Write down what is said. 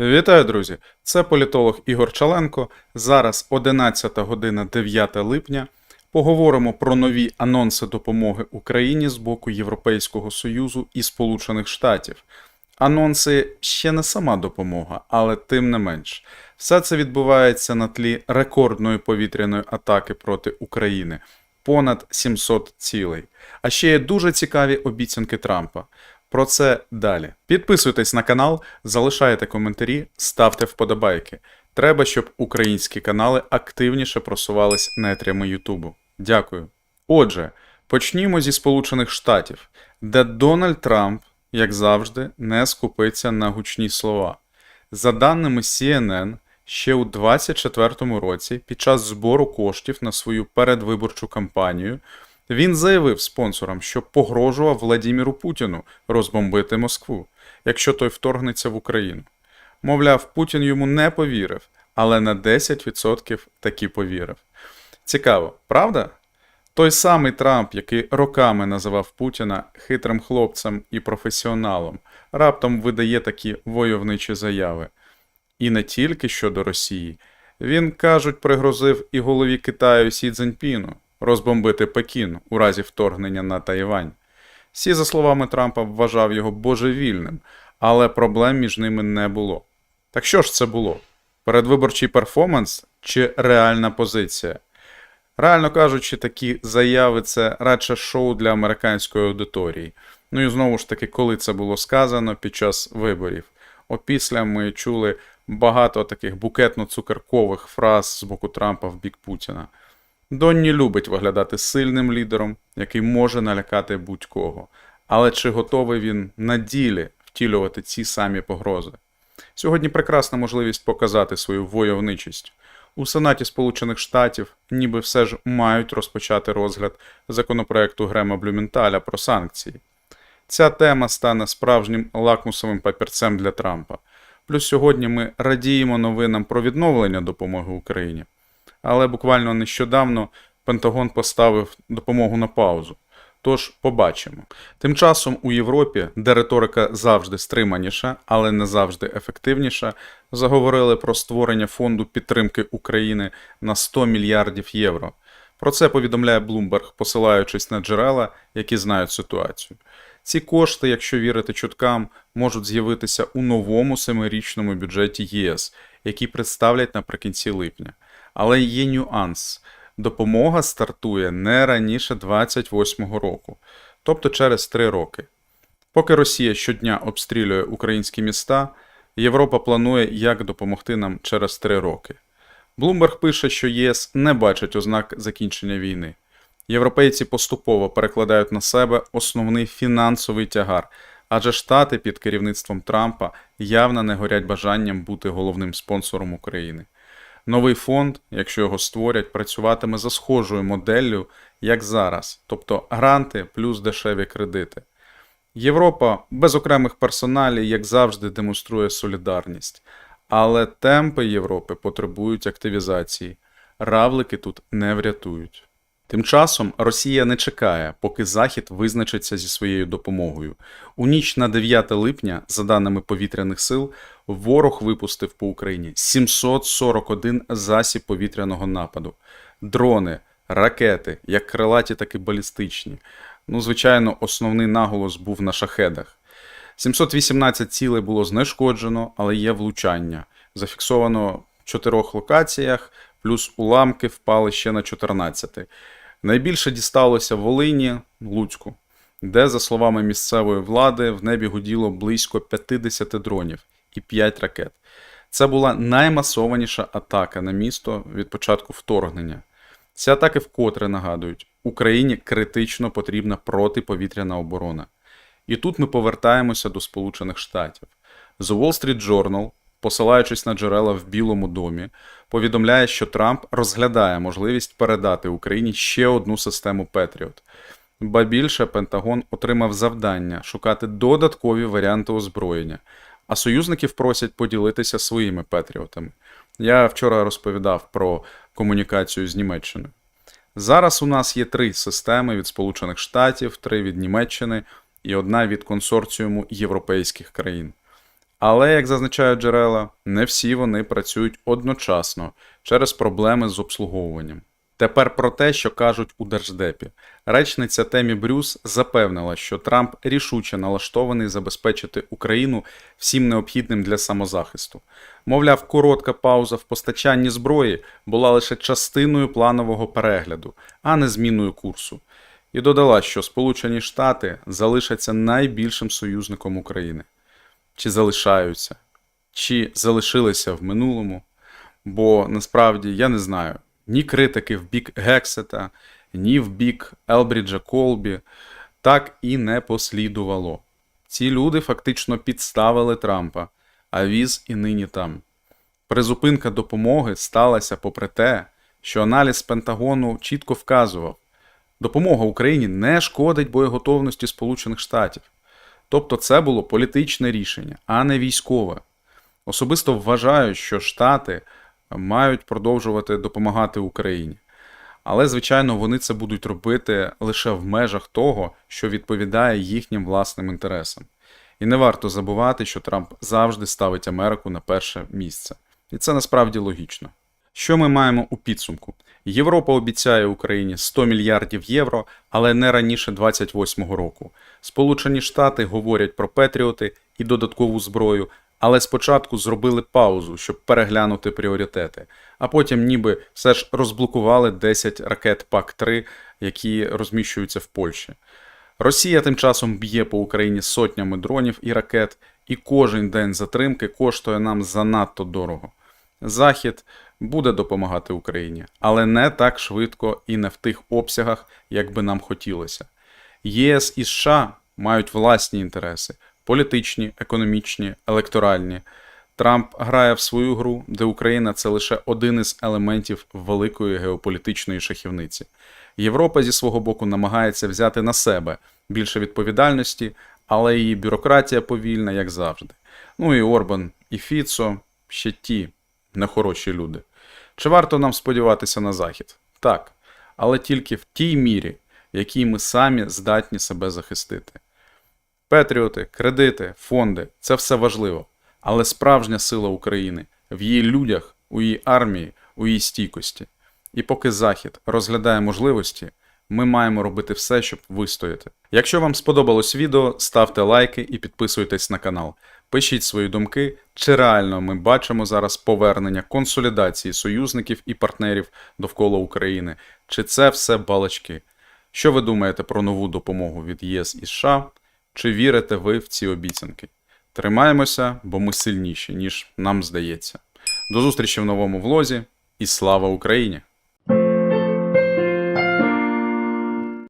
Вітаю, друзі! Це політолог Ігор Чаленко. Зараз 11 година 9 липня. Поговоримо про нові анонси допомоги Україні з боку Європейського Союзу і Сполучених Штатів. Анонси ще не сама допомога, але тим не менш. Все це відбувається на тлі рекордної повітряної атаки проти України понад 700 цілей. А ще є дуже цікаві обіцянки Трампа. Про це далі. Підписуйтесь на канал, залишайте коментарі, ставте вподобайки. Треба, щоб українські канали активніше просувались нетрями Ютубу. Дякую. Отже, почнімо зі Сполучених Штатів, де Дональд Трамп, як завжди, не скупиться на гучні слова. За даними CNN, ще у 2024 році, під час збору коштів на свою передвиборчу кампанію, він заявив спонсорам, що погрожував Владіміру Путіну розбомбити Москву, якщо той вторгнеться в Україну. Мовляв, Путін йому не повірив, але на 10% таки повірив. Цікаво, правда? Той самий Трамп, який роками називав Путіна хитрим хлопцем і професіоналом, раптом видає такі войовничі заяви. І не тільки щодо Росії. Він, кажуть, пригрозив і голові Китаю Сі Цзіньпіну розбомбити Пекін у разі вторгнення на Тайвань. Сі, за словами Трампа, вважав його божевільним, але проблем між ними не було. Так що ж це було? Передвиборчий перформанс чи реальна позиція? Реально кажучи, такі заяви це радше шоу для американської аудиторії. Ну і знову ж таки, коли це було сказано під час виборів. Опісля ми чули багато таких букетно-цукеркових фраз з боку Трампа в бік Путіна. Донні любить виглядати сильним лідером, який може налякати будь-кого. Але чи готовий він на ділі втілювати ці самі погрози? Сьогодні прекрасна можливість показати свою войовничість. У Сенаті Сполучених Штатів ніби все ж мають розпочати розгляд законопроекту Грема Блюменталя про санкції. Ця тема стане справжнім лакмусовим папірцем для Трампа. Плюс сьогодні ми радіємо новинам про відновлення допомоги Україні. Але буквально нещодавно Пентагон поставив допомогу на паузу. Тож побачимо. Тим часом у Європі, де риторика завжди стриманіша, але не завжди ефективніша, заговорили про створення фонду підтримки України на 100 мільярдів євро. Про це повідомляє Bloomberg, посилаючись на джерела, які знають ситуацію. Ці кошти, якщо вірити чуткам, можуть з'явитися у новому семирічному бюджеті ЄС, який представлять наприкінці липня. Але є нюанс. Допомога стартує не раніше 28-го року, тобто через 3 роки. Поки Росія щодня обстрілює українські міста, Європа планує, як допомогти нам через 3 роки. Блумберг пише, що ЄС не бачить ознак закінчення війни. Європейці поступово перекладають на себе основний фінансовий тягар, адже Штати під керівництвом Трампа явно не горять бажанням бути головним спонсором України. Новий фонд, якщо його створять, працюватиме за схожою моделлю, як зараз, тобто гранти плюс дешеві кредити. Європа без окремих персоналій, як завжди, демонструє солідарність, але темпи Європи потребують активізації. Равлики тут не врятують. Тим часом Росія не чекає, поки Захід визначиться зі своєю допомогою. У ніч на 9 липня, за даними повітряних сил, ворог випустив по Україні 741 засіб повітряного нападу, дрони, ракети, як крилаті, так і балістичні. Ну, звичайно, основний наголос був на шахедах. 718 цілей було знешкоджено, але є влучання. Зафіксовано в чотирьох локаціях, плюс уламки впали ще на 14. Найбільше дісталося Волині, Луцьку, де, за словами місцевої влади, в небі гуділо близько 50 дронів і 5 ракет. Це була наймасованіша атака на місто від початку вторгнення. Ці атаки вкотре нагадують, Україні критично потрібна протиповітряна оборона. І тут ми повертаємося до Сполучених Штатів. The Wall Street Journal, посилаючись на джерела в Білому домі, повідомляє, що Трамп розглядає можливість передати Україні ще одну систему Петріот. Ба більше Пентагон отримав завдання шукати додаткові варіанти озброєння, а союзників просять поділитися своїми Петріотами. Я вчора розповідав про комунікацію з Німеччиною. Зараз у нас є три системи від Сполучених Штатів, три від Німеччини і одна від консорціуму європейських країн. Але, як зазначають джерела, не всі вони працюють одночасно через проблеми з обслуговуванням. Тепер про те, що кажуть у Держдепі. Речниця Темі Брюс запевнила, що Трамп рішуче налаштований забезпечити Україну всім необхідним для самозахисту. Мовляв, коротка пауза в постачанні зброї була лише частиною планового перегляду, а не зміною курсу. І додала, що Сполучені Штати залишаться найбільшим союзником України. Чи залишаються, чи залишилися в минулому. Бо насправді я не знаю ні критики в бік Гексета, ні в бік Елбріджа Колбі так і не послідувало. Ці люди фактично підставили Трампа, а віз і нині там. Призупинка допомоги сталася попри те, що аналіз Пентагону чітко вказував, допомога Україні не шкодить боєготовності Сполучених Штатів. Тобто це було політичне рішення, а не військове. Особисто вважаю, що Штати мають продовжувати допомагати Україні. Але, звичайно, вони це будуть робити лише в межах того, що відповідає їхнім власним інтересам. І не варто забувати, що Трамп завжди ставить Америку на перше місце. І це насправді логічно. Що ми маємо у підсумку? Європа обіцяє Україні 100 мільярдів євро, але не раніше 28-го року. Сполучені Штати говорять про Петріоти і додаткову зброю, але спочатку зробили паузу, щоб переглянути пріоритети, а потім ніби все ж розблокували 10 ракет ПАК-3, які розміщуються в Польщі. Росія тим часом б'є по Україні сотнями дронів і ракет, і кожен день затримки коштує нам занадто дорого. Захід буде допомагати Україні, але не так швидко і не в тих обсягах, як би нам хотілося. ЄС і США мають власні інтереси політичні, економічні, електоральні. Трамп грає в свою гру, де Україна це лише один із елементів великої геополітичної шахівниці. Європа зі свого боку намагається взяти на себе більше відповідальності, але її бюрократія повільна, як завжди. Ну і Орбан, і Фіцо ще ті нехороші люди. Чи варто нам сподіватися на захід? Так, але тільки в тій мірі, в якій ми самі здатні себе захистити. Петріоти, кредити, фонди це все важливо. Але справжня сила України в її людях, у її армії, у її стійкості. І поки Захід розглядає можливості, ми маємо робити все, щоб вистояти. Якщо вам сподобалось відео, ставте лайки і підписуйтесь на канал. Пишіть свої думки, чи реально ми бачимо зараз повернення консолідації союзників і партнерів довкола України, чи це все балачки. Що ви думаєте про нову допомогу від ЄС і США? Чи вірите ви в ці обіцянки? Тримаємося, бо ми сильніші, ніж нам здається. До зустрічі в новому влозі і слава Україні!